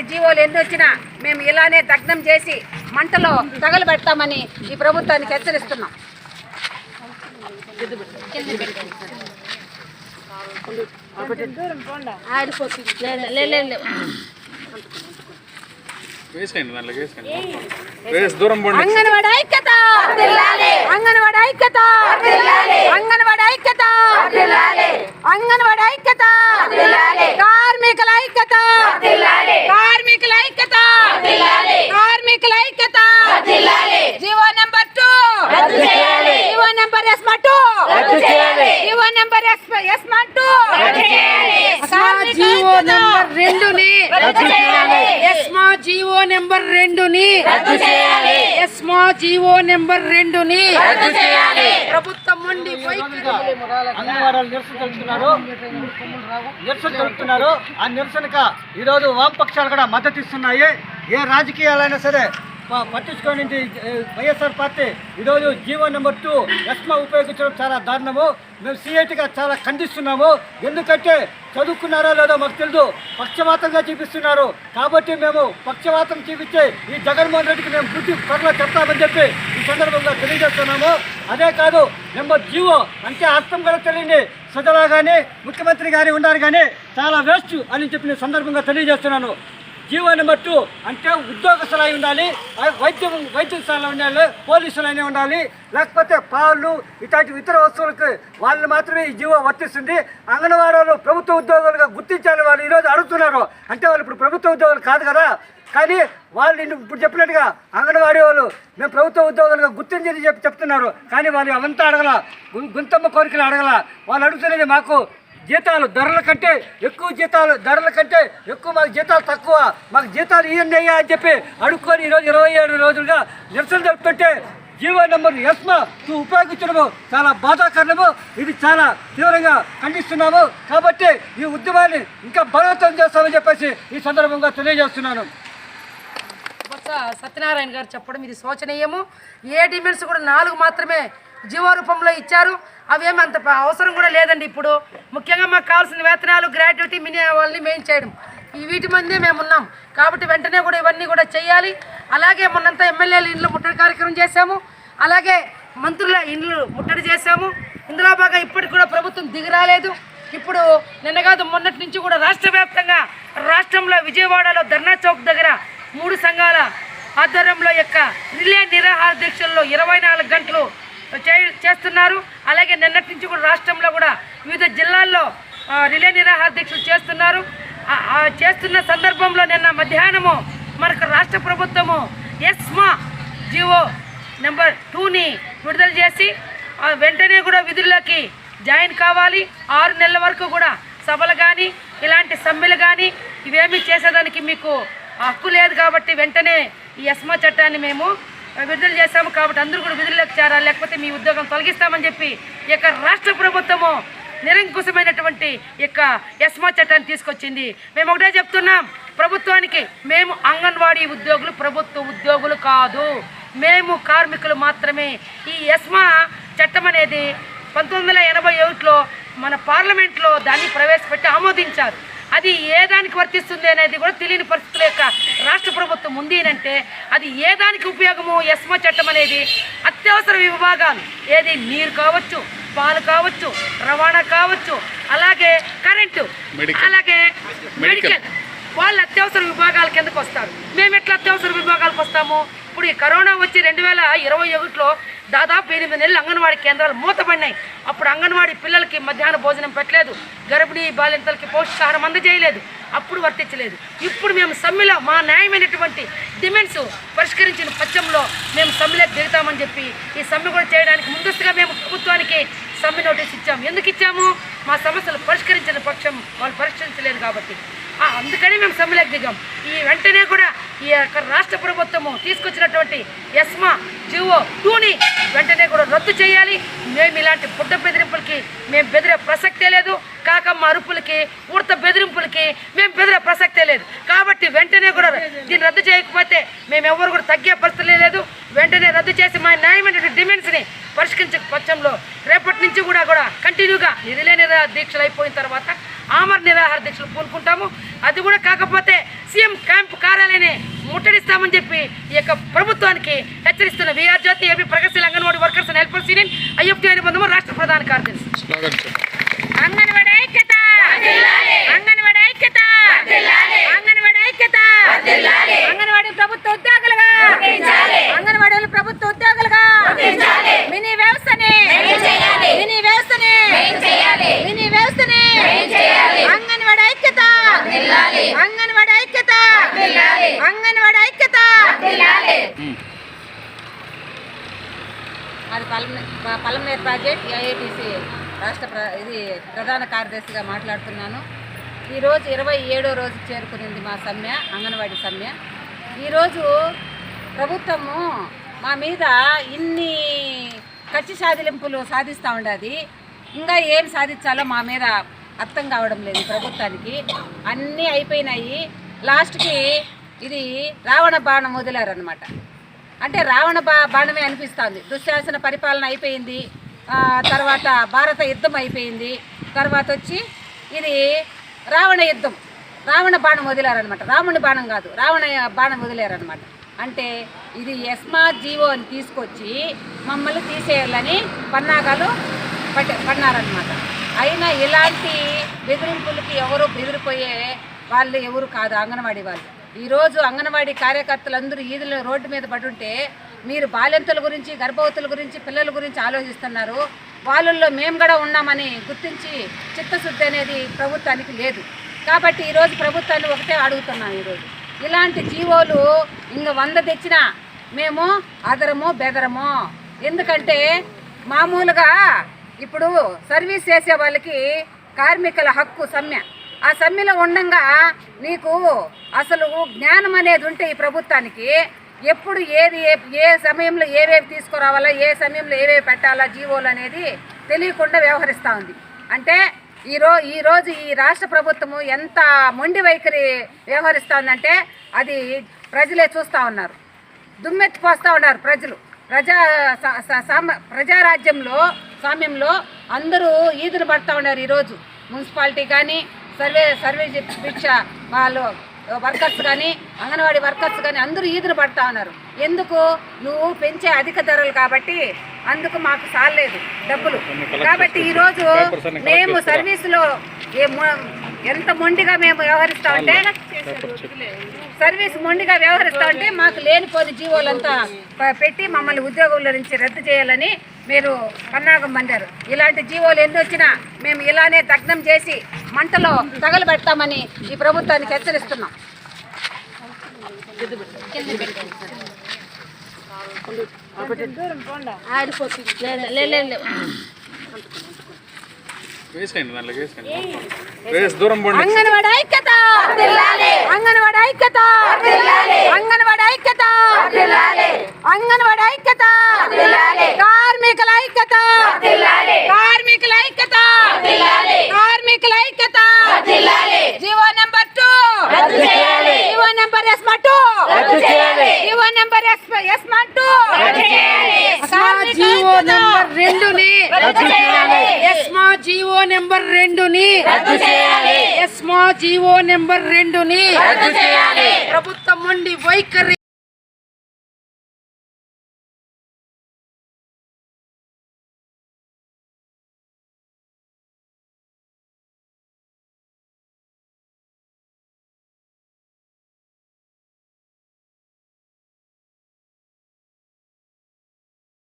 ఇలాంటి జీవోలు ఎన్ని వచ్చినా మేము ఇలానే దగ్నం చేసి మంటలో తగలబెడతామని ఈ ప్రభుత్వానికి హెచ్చరిస్తున్నాం. అంగన్వాడి ఐక్యత! అంగన్వాడి ఐక్యత! అంగన్వాడి ఐక్యత! అంగన్వాడి ఐక్యత! కార్మికుల ఐక్యత! కార్మికుల ఐక్యత! కార్మికుల ఐక్యత! GO number two! GO number ESMA two! GO number ESMA two! GO number రెండుని. ESMA GO number రెండుని. ఎస్మా జీవో నెంబర్ రెండుని. ప్రభుత్వం నుండి నిరసన తెలుపుతున్నారు నిరసన తెలుపుతున్నారు ఆ నిరసనక ఈరోజు వామపక్షాలు కూడా మద్దతు ఇస్తున్నాయి ఏ రాజకీయాలైనా సరే పట్టించుకొని వైఎస్ఆర్ పార్టీ ఈరోజు జీవో నెంబర్ టూ ఎస్మా ఉపయోగించడం చాలా దారుణము. మేము సిఐటిగా చాలా ఖండిస్తున్నాము. ఎందుకంటే చదువుకున్నారో లేదో మాకు తెలియదు పక్షపాతంగా చూపిస్తున్నారు కాబట్టి మేము పక్షపాతం చూపించే ఈ జగన్మోహన్ రెడ్డికి మేము బుద్ధి త్వరలో చెప్తామని చెప్పి ఈ సందర్భంగా తెలియజేస్తున్నాము. అదే కాదు నెంబర్ జీవో అంటే అర్థం కూడా తెలియని సదరా కానీ ముఖ్యమంత్రి గారి ఉన్నారు కానీ చాలా వేస్ట్ అని చెప్పిన సందర్భంగా తెలియజేస్తున్నాను. జీవో మట్టు అంటే ఉద్యోగస్తులు అయి ఉండాలి వైద్యం వైద్యశాల ఉండాలి పోలీసులు అయినా ఉండాలి లేకపోతే పాలు ఇట్లాంటి ఇతర వస్తువులకు వాళ్ళు మాత్రమే ఈ జీవో వర్తిస్తుంది. అంగన్వాడీలు వాళ్ళు ప్రభుత్వ ఉద్యోగులుగా గుర్తించాలని వాళ్ళు ఈరోజు అడుగుతున్నారు. అంటే వాళ్ళు ఇప్పుడు ప్రభుత్వ ఉద్యోగులు కాదు కదా. కానీ వాళ్ళు నిన్ను ఇప్పుడు చెప్పినట్టుగా అంగన్వాడీ వాళ్ళు మేము ప్రభుత్వ ఉద్యోగులుగా గుర్తించని చెప్పి చెప్తున్నారు. కానీ వాళ్ళు అవంతా అడగల. గుంతమ్మ కోరికలు అడగల. వాళ్ళు అడుగుతున్నది మాకు జీతాలు ధరల కంటే ఎక్కువ జీతాలు ధరల కంటే ఎక్కువ మాకు జీతాలు తక్కువ. మాకు జీతాలు ఇవ్వండి అయ్యా అని చెప్పి అడుక్కొని ఈరోజు ఇరవై ఏడు రోజులుగా నిరసన జరుపుతుంటే జీవో నెంబర్ ఎస్మా ఉపయోగించడము చాలా బాధాకరణము ఇది చాలా తీవ్రంగా ఖండిస్తున్నాము. కాబట్టి ఈ ఉద్యమాన్ని ఇంకా బలవంతం చేస్తామని చెప్పేసి ఈ సందర్భంగా తెలియజేస్తున్నాను. సత్యనారాయణ గారు చెప్పడం ఇది శోచనీయము. ఏ డిమెంట్స్ కూడా నాలుగు మాత్రమే జీవో రూపంలో ఇచ్చారు. అవేమి అంత అవసరం కూడా లేదండి ఇప్పుడు. ముఖ్యంగా మాకు కావాల్సిన వేతనాలు గ్రాట్యుటీ మినీ వాళ్ళని మెయిన్ చేయడం. ఈ వీటి మందే మేము ఉన్నాం. కాబట్టి వెంటనే కూడా ఇవన్నీ కూడా చేయాలి. అలాగే మొన్నంతా ఎమ్మెల్యేలు ఇండ్లు ముట్టడి కార్యక్రమం చేశాము. అలాగే మంత్రుల ఇండ్లు ముట్టడి చేశాము. ఇందులో బాగా ఇప్పటికి కూడా ప్రభుత్వం దిగిరాలేదు. ఇప్పుడు నిన్న కాదు మొన్నటి నుంచి కూడా రాష్ట్ర వ్యాప్తంగా రాష్ట్రంలో విజయవాడలో ధర్నా చౌక్ దగ్గర మూడు సంఘాల ఆధ్వర్యంలో యొక్క రిలే నిరాహార దీక్షల్లో ఇరవై నాలుగు గంటలు చేస్తున్నారు. అలాగే నిన్నటి నుంచి కూడా రాష్ట్రంలో కూడా వివిధ జిల్లాల్లో రిలే నిరాహార దీక్షలు చేస్తున్నారు. చేస్తున్న సందర్భంలో నిన్న మధ్యాహ్నము మనకు రాష్ట్ర ప్రభుత్వము ఎస్మా జీవో నెంబర్ టూని విడుదల చేసి వెంటనే కూడా విధుల్లోకి జాయిన్ కావాలి. ఆరు నెలల వరకు కూడా సభలు కానీ ఇలాంటి సమ్మెలు కానీ ఇవేమీ చేసేదానికి మీకు హక్కు లేదు కాబట్టి వెంటనే ఈ ఎస్మా చట్టాన్ని మేము విడుదల చేశాము కాబట్టి అందరూ కూడా విధుల్లోకి చేరాలి. లేకపోతే మీ ఉద్యోగం తొలగిస్తామని చెప్పి ఈ యొక్క రాష్ట్ర ప్రభుత్వము నిరంకుశమైనటువంటి యొక్క ఎస్మా చట్టాన్ని తీసుకొచ్చింది. మేము ఒకటే చెప్తున్నాం ప్రభుత్వానికి మేము అంగన్వాడీ ఉద్యోగులు ప్రభుత్వ ఉద్యోగులు కాదు. మేము కార్మికులు మాత్రమే. ఈ ఎస్మా చట్టం అనేది పంతొమ్మిది వందల ఎనభై ఒకటిలో మన పార్లమెంట్లో దాన్ని ప్రవేశపెట్టి ఆమోదించారు. అది ఏ దానికి వర్తిస్తుంది అనేది కూడా తెలియని పరిస్థితుల యొక్క రాష్ట్ర ప్రభుత్వం ఉంది అంటే అది ఏ దానికి ఉపయోగము? ఎస్మా చట్టం అనేది అత్యవసర విభాగాలు. ఏది? నీరు కావచ్చు పాలు కావచ్చు రవాణా కావచ్చు అలాగే కరెంటు. అలాగే. మెడికల్. వాళ్ళు అత్యవసర విభాగాల కిందకు వస్తారు. మేము ఎట్లా అత్యవసర విభాగాలకు వస్తాము? ఇప్పుడు ఈ కరోనా వచ్చి రెండు వేల ఇరవై ఒకటిలో దాదాపు ఎనిమిది నెలలు అంగన్వాడీ కేంద్రాలు మూతపడినాయి. అప్పుడు అంగన్వాడీ పిల్లలకి మధ్యాహ్న భోజనం పెట్టలేదు. గర్భిణీ బాలింతలకి పౌష్టికాహారం అందజేయలేదు. అప్పుడు వర్తించలేదు. ఇప్పుడు మేము సమ్మెలో మా న్యాయమైనటువంటి డిమాండ్స్ పరిష్కరించిన పక్షంలో మేము సమ్మెలోకి దిగుతామని చెప్పి ఈ సమ్మె కూడా చేయడానికి ముందస్తుగా మేము ప్రభుత్వానికి సమ్మె నోటీస్ ఇచ్చాము. ఎందుకు ఇచ్చాము? మా సమస్యలు పరిష్కరించిన పక్షం వాళ్ళు పరిష్కరించలేదు కాబట్టి. అందుకని మేము సమ్మెలోకి దిగాం. ఈ వెంటనే కూడా ఈ యొక్క రాష్ట్ర ప్రభుత్వము తీసుకొచ్చినటువంటి ఎస్మా జివో టూని వెంటనే కూడా రద్దు చేయాలి. మేము ఇలాంటి బుడ్డ బెదిరింపులకి మేము బెదిరే ప్రసక్తే లేదు. కాకమ్మ అరుపులకి ఉడత బెదిరింపులకి మేము బెదిరే ప్రసక్తే లేదు. కాబట్టి వెంటనే కూడా దీన్ని రద్దు చేయకపోతే మేము ఎవరు కూడా తగ్గే పరిస్థితి లేదు. వెంటనే రద్దు చేసి మా న్యాయమైనటువంటి డిమాండ్స్ని పరిష్కరించే పక్షంలో రేపటి నుంచి కూడా కూడా కంటిన్యూగా నిధిలే నిరాహార దీక్షలు అయిపోయిన తర్వాత ఆమర నిరాహార దీక్షలు పూనుకుంటాము అది కూడా కాకపోతే సీఎం క్యాంప్ కార్యాలయాన్ని ముట్టడిస్తామని చెప్పి ఈ యొక్క ప్రభుత్వానికి హెచ్చరిస్తున్న V R Jyothi A P ప్రగతిశీల యూనియన్ ఐఎఫ్టీ అనుబంధము రాష్ట్ర ప్రధాన కార్యదర్శి. అంగన్వాడి ఐక్యత! అంగన్వాడి ఐక్యత! అంగన్వాడి ఐక్యత! అంగన్వాడి ప్రభుత్వ ఉద్యోగులుగా! అంగన్వాడీలు ప్రభుత్వ ఉద్యోగులుగా! మినీ వ్యవస్థని! మినీ వ్యవస్థని! మినీ వ్యవస్థని! అంగన్వాడి ఐక్యత! అంగన్వాడి ఐక్యత! అంగన్వాడి ఐక్యత! అది పలం పలమనేర్ ప్రాజెక్ట్ ఏఐటీసీ రాష్ట్ర ప్ర ఇది ప్రధాన కార్యదర్శిగా మాట్లాడుతున్నాను. ఈరోజు ఇరవై ఏడో రోజు చేరుకునింది మా సమ్మె అంగన్వాడీ సమ్మె. ఈరోజు ప్రభుత్వము మా మీద ఇన్ని ఖర్చు సాధింపులు సాధిస్తూ ఉండదు. ఇంకా ఏం సాధించాలో మా మీద అర్థం కావడం లేదు ప్రభుత్వానికి. అన్నీ అయిపోయినాయి. లాస్ట్కి ఇది రావణ బాణం వదిలారనమాట అంటే రావణ బా బాణమే అనిపిస్తుంది. దుశ్శాసన పరిపాలన అయిపోయింది. తర్వాత భారత యుద్ధం అయిపోయింది. తర్వాత వచ్చి ఇది రావణ యుద్ధం. రావణ బాణం వదిలారనమాట రాముని బాణం కాదు రావణ బాణం వదిలేరనమాట అంటే ఇది ఎస్మా జీవో అని తీసుకొచ్చి మమ్మల్ని తీసేయాలని పన్నాగాలు పట్టి పన్నారనమాట అయినా ఇలాంటి బెదిరింపులకి ఎవరు బెదిరిపోయే వాళ్ళు ఎవరు కాదు అంగన్వాడీ వాళ్ళు. ఈరోజు అంగన్వాడీ కార్యకర్తలందరూ ఈదుల రోడ్డు మీద పడుంటే మీరు బాలింతల గురించి గర్భవతుల గురించి పిల్లల గురించి ఆలోచిస్తున్నారు. వాళ్ళల్లో మేము కూడా ఉన్నామని గుర్తించి చిత్తశుద్ధి అనేది ప్రభుత్వానికి లేదు. కాబట్టి ఈరోజు ప్రభుత్వాన్ని ఒకటే అడుగుతున్నాం ఈరోజు. ఇలాంటి జీవోలు ఇంక వంద తెచ్చినా మేము అదరము బెదరము. ఎందుకంటే మామూలుగా ఇప్పుడు సర్వీస్ చేసే వాళ్ళకి కార్మికుల హక్కు సమ్మె. ఆ సమ్మెలో ఉండంగా నీకు అసలు జ్ఞానం అనేది ఉంటే ఈ ప్రభుత్వానికి ఎప్పుడు ఏది ఏ- ఏ సమయంలో ఏవేవి తీసుకురావాలా ఏ సమయంలో ఏవేవి పెట్టాలా జీవోలు అనేది తెలియకుండా వ్యవహరిస్తూ ఉంది. అంటే ఈరో ఈరోజు ఈ రాష్ట్ర ప్రభుత్వము ఎంత మొండి వైఖరి వ్యవహరిస్తోందంటే అది ప్రజలే చూస్తూ ఉన్నారు. దుమ్మెత్తిపోస్తూ ఉన్నారు ప్రజలు. ప్రజా సామ ప్రజారాజ్యంలో సామ్యంలో అందరూ ఈదులు పడతా ఉన్నారు ఈరోజు మున్సిపాలిటీ కానీ సర్వే సర్వే భిక్ష వాళ్ళు వర్కర్స్ కానీ అంగన్వాడీ వర్కర్స్ కానీ అందరూ ఈదులు పడతా ఉన్నారు. ఎందుకు? నువ్వు పెంచే అధిక ధరలు కాబట్టి అందుకు మాకు సాలేదు డబ్బులు. కాబట్టి ఈరోజు మేము సర్వీసులో ఎంత మొండిగా మేము వ్యవహరిస్తా ఉంటే సర్వీస్ మొండిగా వ్యవహరిస్తా ఉంటే మాకు లేనిపోని జీవోలంతా పెట్టి మమ్మల్ని ఉద్యోగుల నుంచి రద్దు చేయాలని మీరు పన్నాగం పొందారు ఇలాంటి జీవోలు ఎన్ని వచ్చినా మేము ఇలానే దగ్నం చేసి మంటలో తగలబెడతామని ఈ ప్రభుత్వానికి హెచ్చరిస్తున్నాం. అంగన్వాడి ఐక్యత! అంగన్వాడి ఐక్యత అంగన్వాడి ఐక్యత అంగన్వాడి ఐక్యత కార్మికుల ఐక్యత కార్మికుల ఐక్యత కార్మికుల ఐక్యత GO number two GO number ESMA two GO number GO number రెండుని ESMA GO number రెండుని ఎస్మా జీవో నెంబర్ రెండుని ప్రభుత్వం నుండి వైఖరి